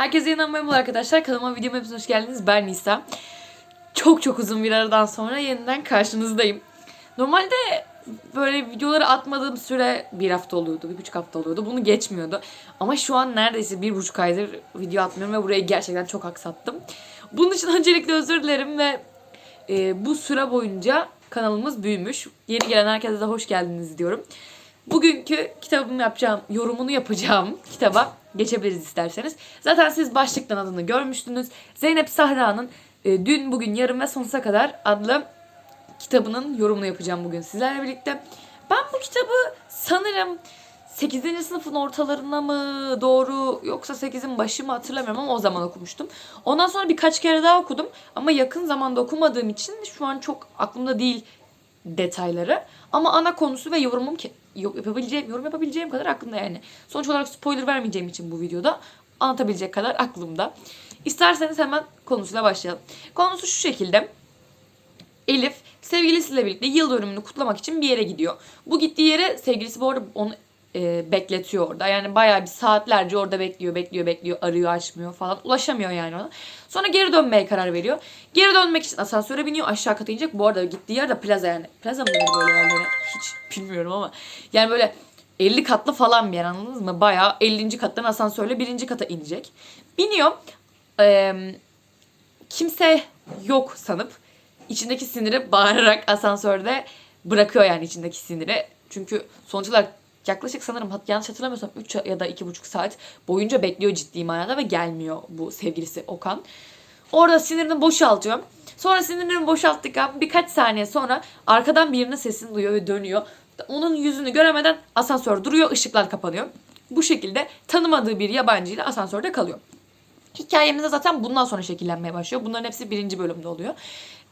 Herkese yeniden merhaba arkadaşlar. Kanalıma videoma hepiniz hoş geldiniz. Ben Nisa. Çok çok uzun bir aradan sonra yeniden karşınızdayım. Normalde böyle videoları atmadığım süre bir hafta oluyordu, bir buçuk hafta oluyordu. Bunu geçmiyordu. Ama şu an neredeyse bir buçuk aydır video atmıyorum ve burayı gerçekten çok aksattım. Bunun için öncelikle özür dilerim ve e, bu süre boyunca kanalımız büyümüş. Yeni gelen herkese de hoş geldiniz diyorum. Bugünkü kitabımı yapacağım, yorumunu yapacağım kitaba geçebiliriz isterseniz. Zaten siz başlıktan adını görmüştünüz. Zeynep Sahra'nın e, Dün, Bugün, Yarın ve Sonsuza Kadar adlı kitabının yorumunu yapacağım bugün sizlerle birlikte. Ben bu kitabı sanırım 8. sınıfın ortalarına mı doğru yoksa 8'in başı mı hatırlamıyorum ama o zaman okumuştum. Ondan sonra birkaç kere daha okudum ama yakın zamanda okumadığım için şu an çok aklımda değil detayları. Ama ana konusu ve yorumum ki yapabileceğim, yorum yapabileceğim kadar aklımda yani. Sonuç olarak spoiler vermeyeceğim için bu videoda anlatabilecek kadar aklımda. İsterseniz hemen konusuyla başlayalım. Konusu şu şekilde. Elif sevgilisiyle birlikte yıl dönümünü kutlamak için bir yere gidiyor. Bu gittiği yere sevgilisi bu arada onu e, bekletiyor orada. Yani bayağı bir saatlerce orada bekliyor, bekliyor, bekliyor, arıyor, açmıyor falan. Ulaşamıyor yani ona. Sonra geri dönmeye karar veriyor. Geri dönmek için asansöre biniyor. Aşağı kata inecek. Bu arada gittiği yer de plaza yani. Plaza mı böyle yerlere? Hiç bilmiyorum ama. Yani böyle 50 katlı falan bir yer anladınız mı? Bayağı 50. kattan asansörle 1. kata inecek. Biniyor. Eee kimse yok sanıp içindeki siniri bağırarak asansörde bırakıyor yani içindeki siniri. Çünkü sonuç olarak yaklaşık sanırım hat- yanlış hatırlamıyorsam 3 ya da 2,5 saat boyunca bekliyor ciddi manada ve gelmiyor bu sevgilisi Okan. Orada sinirini boşaltıyor. Sonra sinirini boşalttıktan birkaç saniye sonra arkadan birinin sesini duyuyor ve dönüyor. Onun yüzünü göremeden asansör duruyor, ışıklar kapanıyor. Bu şekilde tanımadığı bir yabancıyla asansörde kalıyor. Hikayemiz de zaten bundan sonra şekillenmeye başlıyor. Bunların hepsi birinci bölümde oluyor.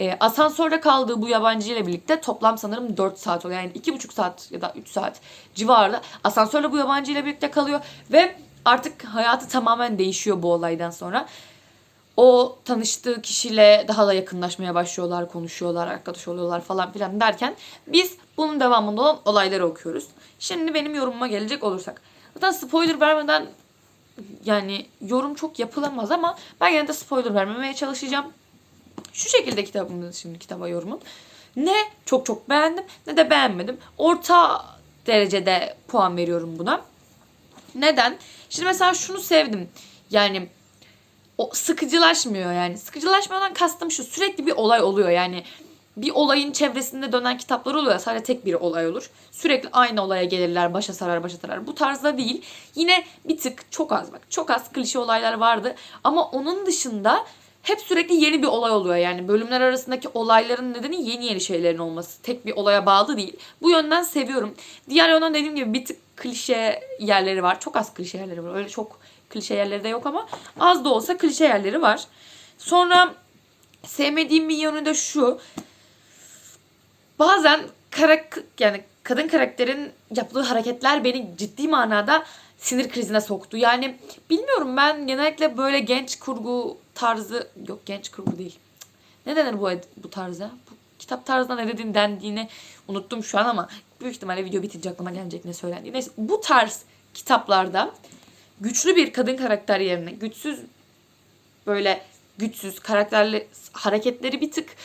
Ee, asansörde kaldığı bu yabancı ile birlikte toplam sanırım 4 saat oluyor. Yani 2,5 saat ya da 3 saat civarında asansörle bu yabancı ile birlikte kalıyor. Ve artık hayatı tamamen değişiyor bu olaydan sonra. O tanıştığı kişiyle daha da yakınlaşmaya başlıyorlar, konuşuyorlar, arkadaş oluyorlar falan filan derken biz bunun devamında olan olayları okuyoruz. Şimdi benim yorumuma gelecek olursak. Zaten spoiler vermeden yani yorum çok yapılamaz ama ben yine de spoiler vermemeye çalışacağım. Şu şekilde kitabımız şimdi kitaba yorumum. Ne çok çok beğendim ne de beğenmedim. Orta derecede puan veriyorum buna. Neden? Şimdi mesela şunu sevdim. Yani o sıkıcılaşmıyor yani. Sıkıcılaşmadan kastım şu sürekli bir olay oluyor yani. Bir olayın çevresinde dönen kitaplar oluyor ya sadece tek bir olay olur. Sürekli aynı olaya gelirler, başa sarar, başa sarar. Bu tarzda değil. Yine bir tık çok az bak. Çok az klişe olaylar vardı. Ama onun dışında hep sürekli yeni bir olay oluyor. Yani bölümler arasındaki olayların nedeni yeni yeni şeylerin olması. Tek bir olaya bağlı değil. Bu yönden seviyorum. Diğer yönden dediğim gibi bir tık klişe yerleri var. Çok az klişe yerleri var. Öyle çok klişe yerleri de yok ama az da olsa klişe yerleri var. Sonra sevmediğim bir yönü de şu. Bazen karak yani kadın karakterin yaptığı hareketler beni ciddi manada sinir krizine soktu. Yani bilmiyorum ben genellikle böyle genç kurgu tarzı yok genç kurgu değil. Ne denir bu bu tarza? Bu kitap tarzına ne dediğin dendiğini unuttum şu an ama büyük ihtimalle video bitince aklıma gelecek ne söylendiği. Neyse bu tarz kitaplarda güçlü bir kadın karakter yerine güçsüz böyle güçsüz karakterli hareketleri bir tık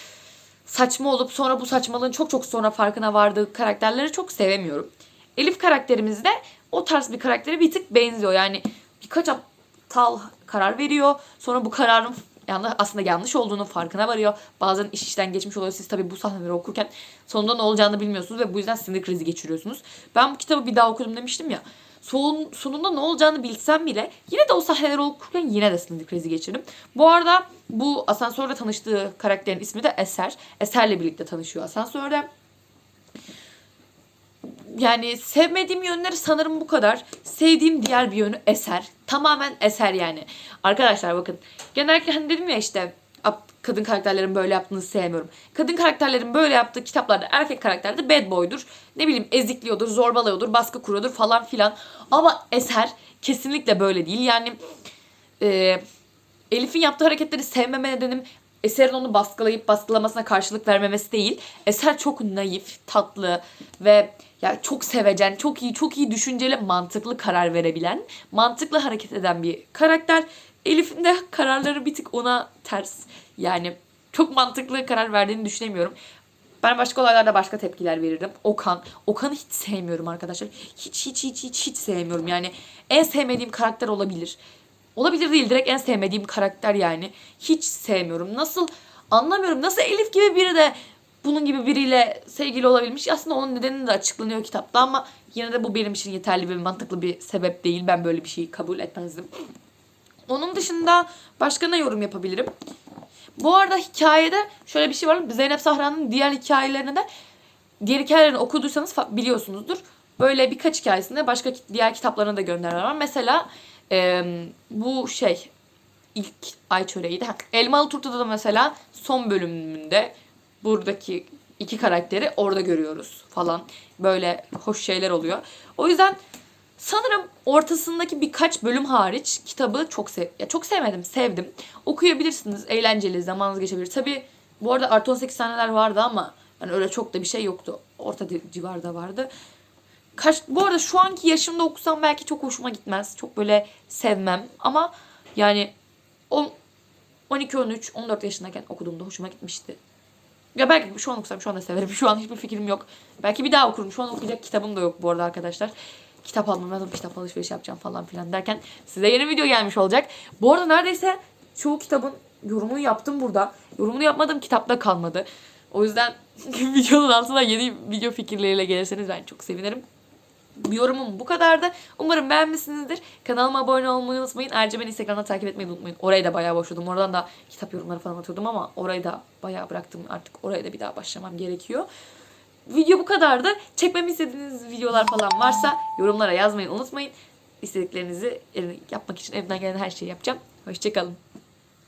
saçma olup sonra bu saçmalığın çok çok sonra farkına vardığı karakterleri çok sevemiyorum. Elif karakterimiz de o tarz bir karaktere bir tık benziyor. Yani birkaç aptal karar veriyor. Sonra bu kararın yanlış, aslında yanlış olduğunu farkına varıyor. Bazen iş işten geçmiş oluyor. Siz tabii bu sahneleri okurken sonunda ne olacağını bilmiyorsunuz ve bu yüzden sinir krizi geçiriyorsunuz. Ben bu kitabı bir daha okudum demiştim ya. Son, sonunda ne olacağını bilsem bile yine de o sahneleri okurken yine de sinir krizi geçirdim. Bu arada bu asansörde tanıştığı karakterin ismi de Eser. Eser'le birlikte tanışıyor asansörde. Yani sevmediğim yönleri sanırım bu kadar. Sevdiğim diğer bir yönü Eser. Tamamen Eser yani. Arkadaşlar bakın. Genellikle hani dedim ya işte kadın karakterlerin böyle yaptığını sevmiyorum. Kadın karakterlerin böyle yaptığı kitaplarda erkek karakter de bad boy'dur. Ne bileyim ezikliyordur, zorbalıyordur, baskı kuruyordur falan filan. Ama Eser kesinlikle böyle değil. Yani e, Elif'in yaptığı hareketleri sevmeme nedenim Eser'in onu baskılayıp baskılamasına karşılık vermemesi değil. Eser çok naif, tatlı ve ya çok sevecen, çok iyi, çok iyi düşünceli, mantıklı karar verebilen, mantıklı hareket eden bir karakter. Elif'in de kararları bir tık ona ters. Yani çok mantıklı karar verdiğini düşünemiyorum. Ben başka olaylarda başka tepkiler verirdim. Okan. Okan'ı hiç sevmiyorum arkadaşlar. Hiç hiç hiç hiç hiç sevmiyorum. Yani en sevmediğim karakter olabilir. Olabilir değil direkt en sevmediğim karakter yani. Hiç sevmiyorum. Nasıl anlamıyorum. Nasıl Elif gibi biri de bunun gibi biriyle sevgili olabilmiş. Aslında onun nedeni de açıklanıyor kitapta ama yine de bu benim için yeterli ve mantıklı bir sebep değil. Ben böyle bir şeyi kabul etmezdim. Onun dışında başka ne yorum yapabilirim? Bu arada hikayede şöyle bir şey var. Zeynep Sahra'nın diğer hikayelerini de diğer hikayelerini okuduysanız biliyorsunuzdur. Böyle birkaç hikayesinde başka diğer kitaplarına da göndermeler var. Mesela e, bu şey ilk ay çöreğiydi. Elmalı Turta'da da mesela son bölümünde buradaki iki karakteri orada görüyoruz falan. Böyle hoş şeyler oluyor. O yüzden sanırım ortasındaki birkaç bölüm hariç kitabı çok sev ya çok sevmedim, sevdim. Okuyabilirsiniz, eğlenceli, zamanınız geçebilir. Tabi bu arada artı 18 sahneler vardı ama yani öyle çok da bir şey yoktu. Orta civarda vardı. Kaç, bu arada şu anki yaşımda okusam belki çok hoşuma gitmez. Çok böyle sevmem ama yani on- 12, 13, 14 yaşındayken okuduğumda hoşuma gitmişti. Ya belki şu an okusam şu anda severim. Şu an hiçbir fikrim yok. Belki bir daha okurum. Şu an okuyacak kitabım da yok bu arada arkadaşlar. Kitap almam lazım, kitap alışveriş yapacağım falan filan derken size yeni video gelmiş olacak. Bu arada neredeyse çoğu kitabın yorumunu yaptım burada. Yorumunu yapmadım kitapta kalmadı. O yüzden videonun altına yeni video fikirleriyle gelirseniz ben çok sevinirim. Yorumum bu kadardı. Umarım beğenmişsinizdir. Kanalıma abone olmayı unutmayın. Ayrıca beni Instagram'da takip etmeyi unutmayın. Orayı da bayağı boşladım. Oradan da kitap yorumları falan atıyordum ama orayı da bayağı bıraktım. Artık oraya da bir daha başlamam gerekiyor. Video bu kadardı. Çekmemi istediğiniz videolar falan varsa yorumlara yazmayı unutmayın. İstediklerinizi yapmak için elimden gelen her şeyi yapacağım. Hoşçakalın.